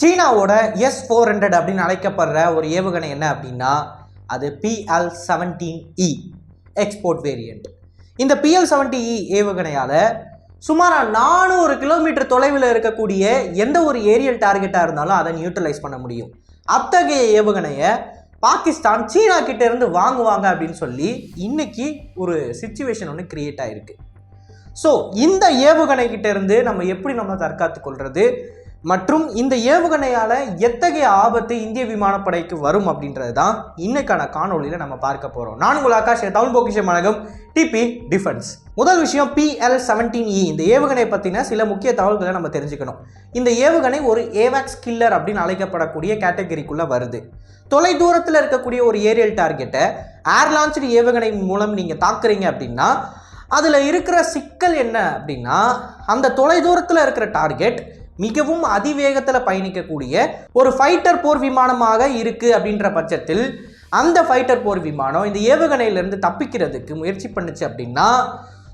சீனாவோட S four hundred அப்படின்னு அழைக்கப்படுற ஒரு ஏவுகணை என்ன அப்படின்னா அது P L seventeen E export variant இந்த P L seventy E e ஏவுகணையால் சுமார் நானூறு கிலோமீட்டர் தொலைவில் இருக்கக்கூடிய எந்த ஒரு ஏரியல் டார்கெட்டாக இருந்தாலும் அதை நியூட்ரலைஸ் பண்ண முடியும். அத்தகைய ஏவுகணையை பாகிஸ்தான் சீனா கிட்ட இருந்து வாங்குவாங்க அப்படின்னு சொல்லி இன்னைக்கு ஒரு சுச்சுவேஷன் ஒன்று கிரியேட் ஆயிருக்கு. ஸோ இந்த ஏவுகணை கிட்ட இருந்து நம்ம எப்படி நம்ம தற்காத்து கொள்வது மற்றும் இந்த ஏவுகணையால் எத்தகைய ஆபத்து இந்திய விமானப்படைக்கு வரும் அப்படின்றது தான் இன்னைக்கான காணொலியில் நம்ம பார்க்க போகிறோம் நான் உங்கள் ஆகாஷ் தமிழ் பொக்கிஷம் வழங்கும் டிபி டிஃபென்ஸ் முதல் விஷயம் பிஎல் செவன்டீன் இ இந்த ஏவுகணை பற்றின சில முக்கிய தகவல்களை நம்ம தெரிஞ்சுக்கணும். இந்த ஏவுகணை ஒரு ஏவாக்ஸ் கில்லர் அப்படின்னு அழைக்கப்படக்கூடிய கேட்டகரிக்குள்ளே வருது. தொலை தூரத்தில் இருக்கக்கூடிய ஒரு ஏரியல் டார்கெட்டை ஏர் லான்ச்சு ஏவுகணை மூலம் நீங்கள் தாக்குறீங்க அப்படின்னா அதில் இருக்கிற சிக்கல் என்ன அப்படின்னா அந்த தொலை தூரத்தில் இருக்கிற டார்கெட் மிகவும் அதிவேகத்தில் பயணிக்கக்கூடிய ஒரு ஃபைட்டர் போர் விமானமாக இருக்குது அப்படின்ற பட்சத்தில் அந்த ஃபைட்டர் போர் விமானம் இந்த ஏவுகணையிலிருந்து தப்பிக்கிறதுக்கு முயற்சி பண்ணுச்சு அப்படின்னா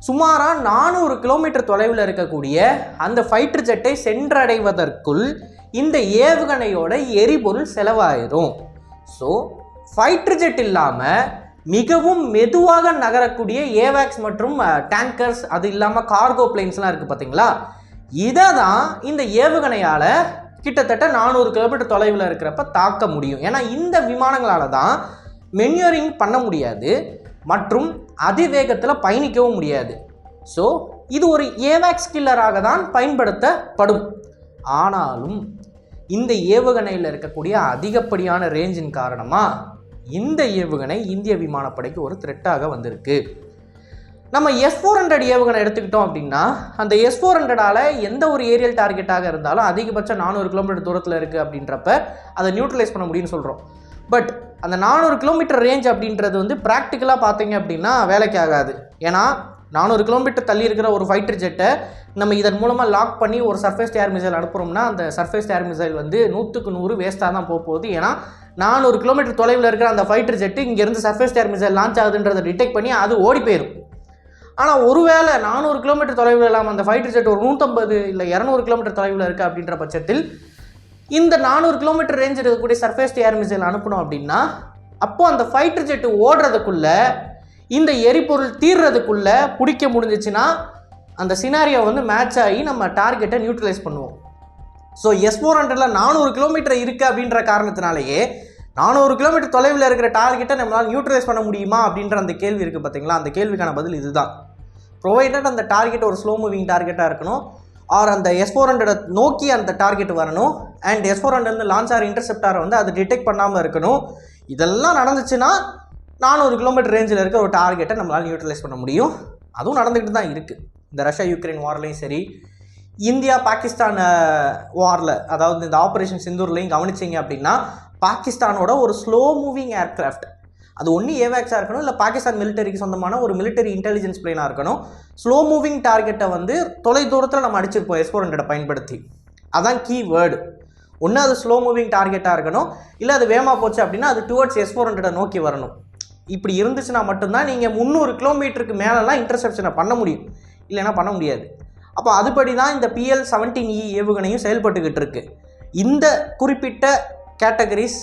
சுமாராக நானூறு கிலோமீட்டர் தொலைவில் இருக்கக்கூடிய அந்த ஃபைட்டர் ஜெட்டை சென்றடைவதற்குள் இந்த ஏவுகணையோட எரிபொருள் செலவாயிரும். ஸோ ஃபைட்டர் ஜெட் இல்லாமல் மிகவும் மெதுவாக நகரக்கூடிய ஏவேக்ஸ் மற்றும் டேங்கர்ஸ் அது இல்லாமல் கார்கோ பிளைன்ஸ்லாம் இருக்குது பார்த்தீங்களா இதை தான் இந்த ஏவுகணையால் கிட்டத்தட்ட நானூறு கிலோமீட்டர் தொலைவில் இருக்கிறப்ப தாக்க முடியும். ஏன்னா இந்த விமானங்களால் தான் மென்யூரிங் பண்ண முடியாது மற்றும் அதிவேகத்தில் பயணிக்கவும் முடியாது. ஸோ இது ஒரு ஏவாக்ஸ் கில்லராக தான் பயன்படுத்தப்படும். ஆனாலும் இந்த ஏவுகணையில் இருக்கக்கூடிய அதிகப்படியான ரேஞ்சின் காரணமாக இந்த ஏவுகணை இந்திய விமானப்படைக்கு ஒரு த்ரெட்டாக வந்திருக்கு. நம்ம எஸ் ஃபோர் ஹண்ட்ரட் ஏவுகணை எடுத்துக்கிட்டோம் அப்படின்னா அந்த எஸ் ஃபோர் ஹண்ட்ரடால் எந்த ஒரு ஏரியல் டார்கெட்டாக இருந்தாலும் அதிகபட்சம் நானூறு கிலோமீட்டர் தூரத்தில் இருக்குது அப்படின்றப்ப அதை நியூட்ரலைஸ் பண்ண முடியும்னு சொல்கிறோம் பட் அந்த நானூறு கிலோமீட்டர் ரேஞ்ச் அப்படின்றது வந்து ப்ராக்டிக்கலாக பார்த்தீங்க அப்படின்னா வேலைக்கு ஆகாது. ஏன்னா நானூறு கிலோமீட்டர் தள்ளி இருக்கிற ஒரு ஃபைட்டர் ஜெட்டை நம்ம இதன் மூலமாக லாக் பண்ணி ஒரு சர்ஃபேஸ் ஏர் மிசைல் அனுப்புகிறோம்னா அந்த சர்ஃபேஸ் ஏர் மிசைல் வந்து நூற்றுக்கு நூறு வேஸ்ட்டாக தான் போக போகுது ஏன்னா நானூறு கிலோமீட்டர் தொலைவில் இருக்கிற அந்த ஃபைட்டர் ஜெட்டு இங்கேருந்து சர்ஃபேஸ் ஏர் மிசைல் லான்ச் ஆகுதுன்றதை டிடெக்ட் பண்ணி அது ஓடி போயிடும் ஆனால் ஒருவேளை நானூறு கிலோமீட்டர் தொலைவில் இல்லாமல் அந்த ஃபைட்டர் ஜெட் ஒரு நூற்றம்பது இல்லை இரநூறு கிலோமீட்டர் தொலைவில் இருக்குது அப்படின்ற பட்சத்தில் இந்த நானூறு கிலோமீட்டர் ரேஞ்ச் இருக்கக்கூடிய சர்ஃபேஸ் ஏர் மிசைல் அனுப்பணும் அப்படின்னா அப்போது அந்த ஃபைட்டர் ஜெட்டு ஓடுறதுக்குள்ளே இந்த எரிபொருள் தீர்றதுக்குள்ளே பிடிக்க முடிஞ்சிச்சுன்னா அந்த சினாரியோ வந்து மேட்ச் ஆகி நம்ம டார்கெட்டை நியூட்ரலைஸ் பண்ணுவோம். ஸோ எஸ் ஃபோர் ஹண்ட்ரடில் நானூறு கிலோமீட்டர் இருக்குது அப்படின்ற காரணத்தினாலேயே நானூறு கிலோமீட்டர் தொலைவில் இருக்கிற டார்கெட்டை நம்மளால் நியூட்ரலைஸ் பண்ண முடியுமா அப்படின்ற அந்த கேள்வி இருக்குது பார்த்தீங்களா அந்த கேள்விக்கான பதில் இதுதான். ப்ரொவைடட் அந்த டார்கெட் ஒரு ஸ்லோ மூவிங் டார்கெட்டாக இருக்கணும். ஆர் அந்த எஸ் ஃபோர் ஹண்ட்ரடை நோக்கி அந்த டார்கெட் வரணும். And S four hundred launch ஆகிற இன்டர்செப்டாரை வந்து அதை டிடெக்ட் பண்ணாமல் இருக்கணும். இதெல்லாம் நடந்துச்சுன்னா நானூறு கிலோமீட்டர் ரேஞ்சில் இருக்க ஒரு டார்கெட்டை நம்மளால் யூட்டிலைஸ் பண்ண முடியும். அதுவும் நடந்துக்கிட்டு தான் இருக்குது இந்த ரஷ்யா யுக்ரைன் வார்லையும் சரி. இந்தியா பாகிஸ்தான் வாரில் அதாவது இந்த ஆப்ரேஷன் சிந்தூர்லையும் கவனிச்சிங்க அப்படின்னா பாகிஸ்தானோட ஒரு ஸ்லோ மூவிங் ஏர்க்ராஃப்ட் அது ஒன்று ஏவேக்ஸாக இருக்கணும் இல்லை பாகிஸ்தான் மிலிட்டரிக்கு சொந்தமான ஒரு மிலிட்டரி இன்டெலிஜென்ஸ் பிளேனாக இருக்கணும். ஸ்லோ மூவிங் டார்கெட்டை வந்து தொலை தூரத்தில் நம்ம அடிச்சிருப்போம் எஸ் ஃபோர் ஹண்ட்ரடை பயன்படுத்தி. அதான் கீ வேர்டு ஒன்று அது ஸ்லோ மூவிங் டார்கெட்டாக இருக்கணும் இல்லை அது வேகமாக போச்சு அப்படின்னா அது டுவர்ட்ஸ் எஸ் ஃபோர் ஹண்ட்ரடை நோக்கி வரணும். இப்படி இருந்துச்சுன்னா மட்டும்தான் நீங்கள் முந்நூறு கிலோமீட்டருக்கு மேலெலாம் இன்டர்செப்ஷனை பண்ண முடியும். இல்லைன்னா பண்ண முடியாது. அப்போ அதுபடி தான் இந்த பிஎல் செவன்டீன் இ ஏவுகணையும் செயல்பட்டுக்கிட்டு இருக்கு. இந்த குறிப்பிட்ட கேட்டகரிஸ்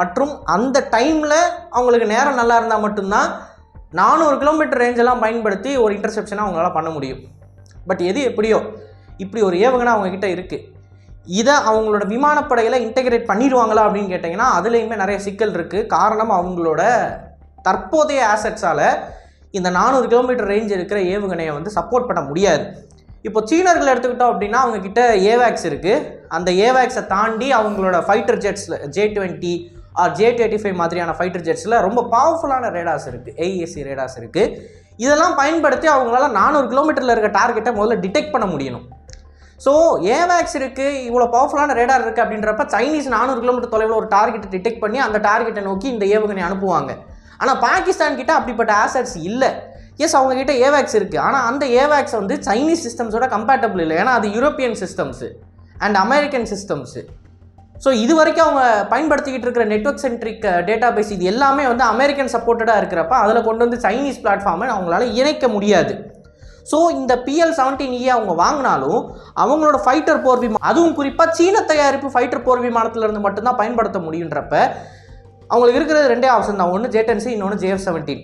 மற்றும் அந்த டைமில் அவங்களுக்கு நேரம் நல்லா இருந்தால் மட்டும்தான் நானூறு கிலோமீட்டர் ரேஞ்செல்லாம் பயன்படுத்தி ஒரு இன்டர்செப்ஷனை அவங்களால பண்ண முடியும். பட் எது எப்படியோ இப்படி ஒரு ஏவுகணை அவங்கக்கிட்ட இருக்குது இதை அவங்களோட விமானப்படையில் இன்டெகிரேட் பண்ணிடுவாங்களா அப்படின்னு கேட்டிங்கன்னா அதுலேயுமே நிறைய சிக்கல் இருக்குது காரணம் அவங்களோட தற்போதைய ஆசட்ஸால் இந்த நானூறு கிலோமீட்டர் ரேஞ்ச் இருக்கிற ஏவுகணையை வந்து சப்போர்ட் பண்ண முடியாது. இப்போ சீனர்கள் எடுத்துக்கிட்டோம் அப்படின்னா அவங்கக்கிட்ட ஏவேக்ஸ் இருக்குது அந்த ஏவேக்ஸை தாண்டி அவங்களோட fighter ஜெட்ஸில் J twenty J thirty five மாதிரியான ஃபைட்டர் ஜெட்ஸில் ரொம்ப பவர்ஃபுல்லான ரேடாஸ் இருக்குது ஏஇஎஸ்சி ரேடாஸ் இருக்குது இதெல்லாம் பயன்படுத்தி அவங்களால நானூறு கிலோமீட்டரில் இருக்க டார்கெட்டை முதல்ல டிடெக்ட் பண்ண முடியணும். ஸோ ஏவேக்ஸ் இருக்குது இவ்வளோ பவர்ஃபுல்லான ரேடார் இருக்குது அப்படின்றப்ப சைனீஸ் நானூறு கிலோமீட்டர் தொலைவில் ஒரு டார்கெட்டை டிடெக்ட் பண்ணி அந்த டார்கெட்டை நோக்கி இந்த ஏவுகணை அனுப்புவாங்க. ஆனால் பாகிஸ்தான் கிட்ட அப்படிப்பட்ட ஆசட்ஸ் இல்லை. எஸ் அவங்கக்கிட்ட ஏவேக்ஸ் இருக்குது ஆனால் அந்த ஏவேக்ஸ் வந்து சைனீஸ் சிஸ்டம்ஸோட கம்பேட்டபிள் இல்லை. ஏன்னா அது European systems and American systems so இது வரைக்கும் அவங்க பயன்படுத்திக்கிட்டு இருக்கிற நெட்ஒர்க் சென்ட்ரிக் டேட்டா பேஸ் இது எல்லாமே வந்து அமெரிக்கன் சப்போர்ட்டடாக இருக்கிறப்ப அதில் கொண்டு வந்து சைனீஸ் பிளாட்ஃபார்மை அவங்களால இணைக்க முடியாது. ஸோ இந்த பிஎல் செவன்டீன் இ அவங்க வாங்கினாலும் அவங்களோட ஃபைட்டர் போர் விமானம் அதுவும் குறிப்பாக சீன தயாரிப்பு ஃபைட்டர் போர் விமானத்திலிருந்து மட்டும்தான் பயன்படுத்த முடியுன்றப்ப அவங்களுக்கு இருக்கிறது ரெண்டே ஆப்ஷன் தான். ஒன்று ஜேடென்சி இன்னொன்று ஜேஎஃப் செவன்டீன்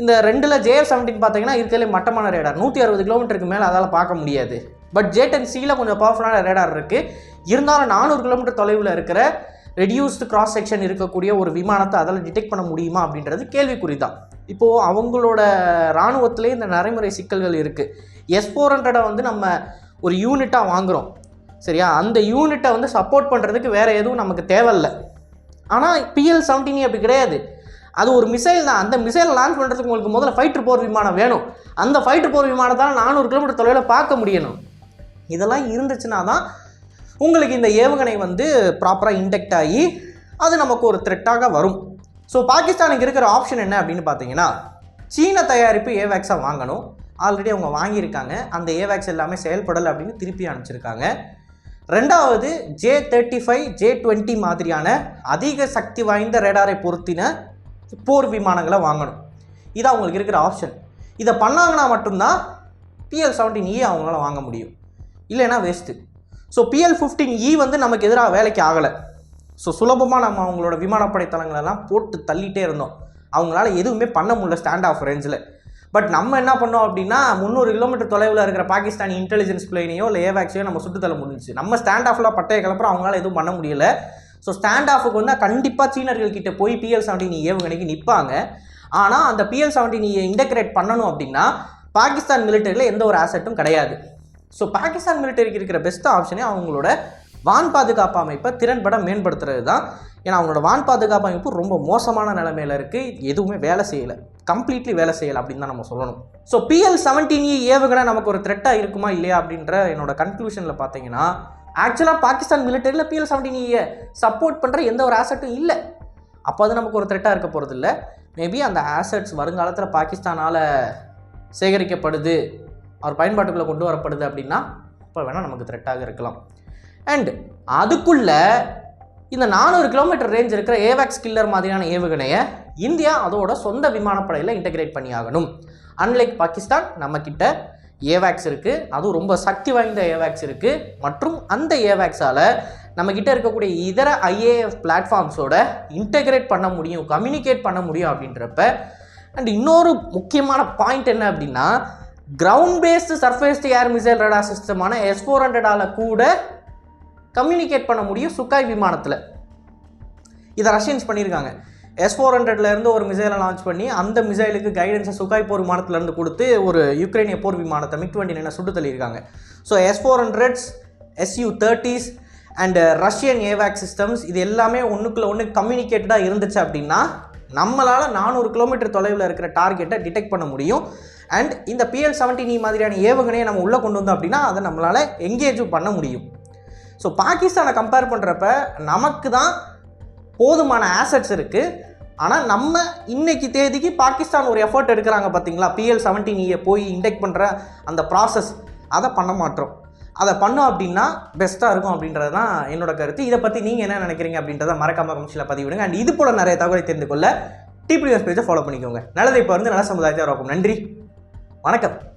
இந்த ரெண்டில் ஜேஎஃப் செவன்டீன் பார்த்தீங்கன்னா இருக்கிறதுலே மட்டமான ரேடார் நூற்றி அறுபது கிலோமீட்டருக்கு மேலே அதால் பார்க்க முடியாது. பட் ஜேடென்சியில் கொஞ்சம் பவர்ஃபுல்லான ரேடார் இருக்குது இருந்தாலும் நானூறு கிலோமீட்டர் தொலைவில் இருக்கிற ரெடியூஸ்டு கிராஸ் செக்ஷன் இருக்கக்கூடிய ஒரு விமானத்தை அதில் டிடெக்ட் பண்ண முடியுமா அப்படின்றது கேள்விக்குறி தான் இப்போது அவங்களோட இராணுவத்திலே இந்த நடைமுறை சிக்கல்கள் இருக்குது எஸ் ஃபோர் ஹண்ட்ரடை வந்து நம்ம ஒரு யூனிட்டாக வாங்குகிறோம் சரியா? அந்த யூனிட்டை வந்து சப்போர்ட் பண்ணுறதுக்கு வேறு எதுவும் நமக்கு தேவையில்லை. ஆனால் பிஎல் செவன்டீன் அப்படி கிடையாது. அது ஒரு மிசைல் தான். அந்த மிசைல் லான்ச் பண்ணுறதுக்கு உங்களுக்கு முதல்ல ஃபைட்டர் போர் விமானம் வேணும். அந்த ஃபைட்டர் போர் விமானத்தால் நானூறு கிலோமீட்டர் தொலைவில் பார்க்க முடியணும். இதெல்லாம் இருந்துச்சுன்னா தான் உங்களுக்கு இந்த ஏவுகணை வந்து ப்ராப்பராக இன்டெக்ட் ஆகி அது நமக்கு ஒரு த்ரெட்டாக வரும். ஸோ பாகிஸ்தானுக்கு இருக்கிற ஆப்ஷன் என்ன அப்படின்னு பார்த்தீங்கன்னா சீன தயாரிப்பு ஏவேக்ஸாக வாங்கணும். ஆல்ரெடி அவங்க வாங்கியிருக்காங்க. அந்த ஏவேக்ஸ் எல்லாமே செயல்படலை அப்படின்னு திருப்பி அனுப்பிச்சிருக்காங்க. ரெண்டாவது J thirty five J twenty மாதிரியான அதிக சக்தி வாய்ந்த ரேடாரை பொருத்தின போர் விமானங்களை வாங்கணும். இதான் அவங்களுக்கு இருக்கிற ஆப்ஷன் இதை பண்ணாங்கன்னா மட்டும்தான் பிஎல் செவன்டீன் இ அவங்களால வாங்க முடியும். இல்லைன்னா waste so PL fifteen E வந்து நமக்கு எதிராக வேலைக்கு ஆகலை. ஸோ சுலபமாக நம்ம அவங்களோட விமானப்படை தளங்களெல்லாம் போட்டு தள்ளிட்டே இருந்தோம். அவங்களால எதுவுமே பண்ண முடியல ஸ்டாண்ட் ஆஃப் ரேஞ்சில் பட் நம்ம என்ன பண்ணோம் அப்படின்னா முந்நூறு கிலோமீட்டர் தொலைவில் இருக்கிற பாகிஸ்தானி இன்டெலிஜென்ஸ் பிளேனையோ இல்லை ஏவாக்ஸையோ நம்ம சுட்டு தள்ள முடிஞ்சுச்சு. நம்ம ஸ்டாண்ட் ஆஃபில் பட்டைய கிளப்புற அவங்களால எதுவும் பண்ண முடியல. ஸோ ஸ்டாண்ட் ஆஃபுக்கு வந்து கண்டிப்பாக சீனர்கள் கிட்ட போய் பிஎல் செவன்டீன் ஏவுகணைக்கு நிற்பாங்க ஆனால் அந்த பிஎல் செவன்டீன் இன்டகிரேட் பண்ணணும் அப்படின்னா பாகிஸ்தான் மிலிட்டரியில் எந்த ஒரு ஆசெட்டும் கிடையாது. ஸோ பாகிஸ்தான் மிலிட்டரிக்கு இருக்கிற பெஸ்ட் ஆப்ஷனே அவங்களோட வான் பாதுகாப்பு அமைப்பை திறன்பட மேம்படுத்துறது தான். ஏன்னா அவங்களோட வான் பாதுகாப்பு அமைப்பு ரொம்ப மோசமான நிலைமையில் இருக்குது எதுவுமே வேலை செய்யலை. கம்ப்ளீட்லி வேலை செய்யலை அப்படின்னு தான் நம்ம சொல்லணும். ஸோ பிஎல் செவன்டீன் ஏவுகணை நமக்கு ஒரு த்ரெட்டாக இருக்குமா இல்லையா அப்படின்ற என்னோட கன்க்ளூஷனில் பார்த்தீங்கன்னா ஆக்சுவலாக பாகிஸ்தான் மிலிட்டரியில் பிஎல் செவன்டீனியை சப்போர்ட் பண்ணுற எந்த ஒரு ஆசட்டும் இல்லை. அப்போ அது நமக்கு ஒரு த்ரெட்டாக இருக்க போகிறது இல்லை. மேபி அந்த ஆசெட்ஸ் வருங்காலத்தில் பாகிஸ்தானால் சேகரிக்கப்படுது அவர் பயன்பாட்டுக்குள்ளே கொண்டு வரப்படுது அப்படின்னா இப்போ வேணால் நமக்கு த்ரெட்டாக இருக்கலாம். அண்ட் அதுக்குள்ளே இந்த நானூறு கிலோமீட்டர் ரேஞ்ச் இருக்கிற ஏவாக்ஸ் கில்லர் மாதிரியான ஏவுகணையை இந்தியா அதோட சொந்த விமானப்படையில் இன்டகிரேட் பண்ணி ஆகணும் அன்லைக் பாகிஸ்தான் நம்மக்கிட்ட ஏவாக்ஸ் இருக்குது அதுவும் ரொம்ப சக்தி வாய்ந்த ஏவாக்ஸ் இருக்குது மற்றும் அந்த ஏவேக்ஸால் நம்மக்கிட்ட இருக்கக்கூடிய இதர ஐஏஎஃப் பிளாட்ஃபார்ம்ஸோட இன்டகிரேட் பண்ண முடியும் கம்யூனிகேட் பண்ண முடியும் அப்படின்றப்ப அண்ட் இன்னொரு முக்கியமான பாயிண்ட் என்ன அப்படின்னா ground based surfaced air missile radar சிஸ்டமான S four ஹண்ட்ரடால் கூட கம்யூனிகேட் பண்ண முடியும் சுக்காய் விமானத்தில். இதை ரஷ்யன்ஸ் பண்ணியிருக்காங்க எஸ் ஃபோர் ஹண்ட்ரட்லேருந்து ஒரு மிசைலை லான்ச் பண்ணி அந்த மிசைலுக்கு கைடன்ஸை சுகாய் போர் விமானத்துலேருந்து கொடுத்து ஒரு யுக்ரைனிய போர் விமானத்தை மிக் டுவெண்ட்டி நைனை சுட்டு தள்ளியிருக்காங்க. So S four hundreds SU thirties and Russian ஏவாக் systems இது எல்லாமே ஒன்றுக்குள்ள ஒன்று கம்யூனிகேட்டடாக இருந்துச்சு அப்படின்னா நம்மளால் நானூறு கிலோமீட்டர் தொலைவில் இருக்கிற டார்கெட்டை டிடெக்ட் பண்ண முடியும். அண்ட் இந்த பிஎல் செவன்டீன் e மாதிரியான ஏவுகணையை நம்ம உள்ளே கொண்டு வந்தோம் அப்படின்னா அதை நம்மளால் எங்கேஜும் பண்ண முடியும். ஸோ பாகிஸ்தானை கம்பேர் பண்ணுறப்ப நமக்கு தான் போதுமான ஆசட்ஸ் இருக்குது ஆனால் நம்ம இன்னைக்கு தேதிக்கு பாகிஸ்தான் ஒரு எஃபர்ட் எடுக்கிறாங்க பார்த்தீங்களா பிஎல் செவன்டீன் e போய் இன்டெக்ட் பண்ணுற அந்த ப்ராசஸ் அதை பண்ண மாட்டோம். அதை பண்ணோம் அப்படின்னா பெஸ்ட்டாக இருக்கும் அப்படின்றது தான் என்னோட கருத்து. இதை பற்றி நீங்கள் என்ன நினைக்கிறீங்க அப்படின்றத மறக்காம கமெண்ட்ஸில் பதிவிடுங்க. அண்ட் இது போல் நிறைய தகவலை தெரிந்து கொள்ள டிபிஎஸ் பேஜை ஃபாலோ பண்ணிக்கோங்க. நல்லதை இப்போ வந்து நல்ல சமுதாயத்தை வரக்கும் நன்றி. வணக்கம்.